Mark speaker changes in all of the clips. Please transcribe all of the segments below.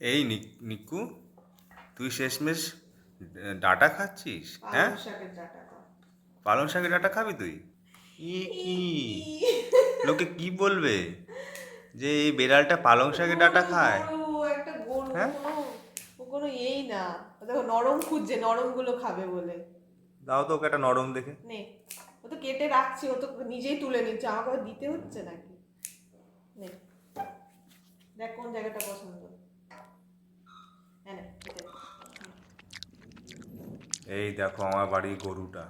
Speaker 1: এই নিক- তুই শেষমেশ ডাটা খাচ্ছিস হ্যাঁ?
Speaker 2: পালং শাকের ডাটা
Speaker 1: পালং শাকের ডাটা খাবি তুই? ই কি লোকে কি বলবে যে এই বেড়ালটা পালং শাকের ডাটা খায়? হ্যাঁ?
Speaker 2: কোনো- ও কোনো এই না। ও দেখো নরম খুঁজছে নরমগুলো খাবে বলে।
Speaker 1: দাও তো ওকে একটা নরম দেখে।
Speaker 2: নে ও তো কেটে রাখছি ও তো নিজেই তুলে নিচ্ছে আমাকে আবার দিতে হচ্ছে নাকি? নে দেখ কোন জায়গাটা পছন্দ।
Speaker 1: এই দেখো আমার বাড়ির গরুটা।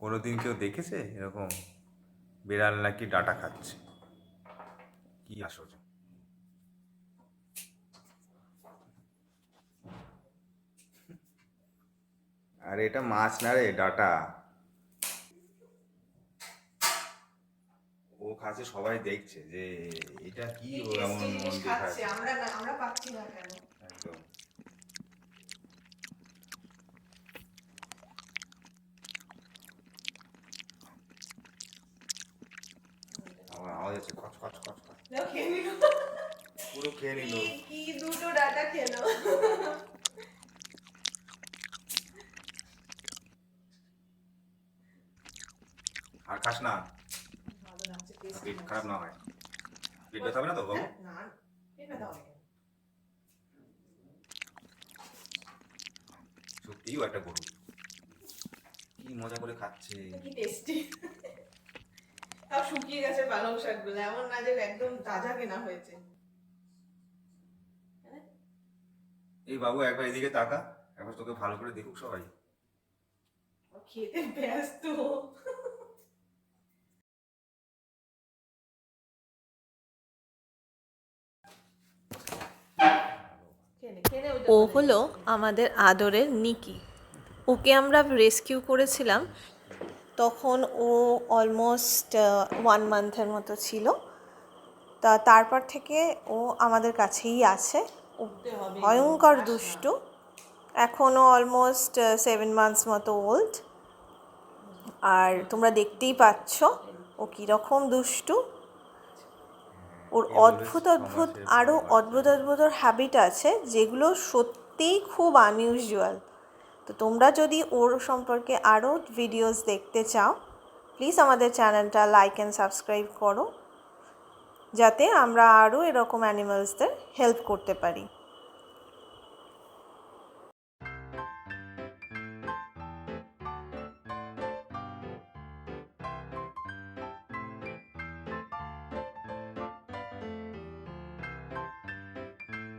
Speaker 1: কোনোদিন কেউ দেখেছে এরকম? বিড়াল নাকি ডাটা খাচ্ছে। কি আশ্চর্য আরে এটা মাছ না রে ডাটা। ও খাচ্ছে সবাই দেখছে যে এটা কি ও এমন মন দিয়ে
Speaker 2: খাচ্ছে। আমরা আমরা পাচ্ছি না কেন?
Speaker 1: একদম। আওয়াজ
Speaker 2: দেখো খেয়ে নিল।
Speaker 1: পুরো খেয়ে নিল।
Speaker 2: কি- দুটো ডাটা খেলো।
Speaker 1: আর খাস না। পেট খারাপ না হয় পেট ব্যথা হবে না তো বাবু
Speaker 2: না পেট ব্যথা হবে কেন?
Speaker 1: সত্যিই ও একটা গরু কি মজা করে খাচ্ছে
Speaker 2: কি টেস্টি তাও শুকিয়ে গেছে পালং শাকগুলো এমন না যে একদম তাজা কেনা হয়েছে
Speaker 1: এই বাবু একবার এদিকে তাকা একবার তোকে ভালো করে দেখুক সবাই
Speaker 2: খেতে ব্যস্ত
Speaker 3: ও। হলো আমাদের আদরের নিকি। ওকে আমরা রেস্কিউ করেছিলাম। তখন ও অলমোস্ট ওয়ান মান্থের মতো ছিল। তা তারপর থেকে ও আমাদের কাছেই আছে। ভয়ঙ্কর দুষ্টু। এখনও অলমোস্ট সেভেন মান্থস মতো ওল্ড আর তোমরা দেখতেই পাচ্ছ ও কীরকম দুষ্টু। ওর অদ্ভুত অদ্ভুত আরও। অদ্ভুত অদ্ভুত হ্যাবিট আছে যেগুলো সত্যিই খুব আনইউজুয়াল তো তোমরা যদি ওর সম্পর্কে আরও ভিডিওস দেখতে চাও প্লিজ আমাদের চ্যানেলটা লাইক অ্যান্ড সাবস্ক্রাইব করো। যাতে আমরা আরও এরকম অ্যানিমালসদের হেল্প করতে পারি।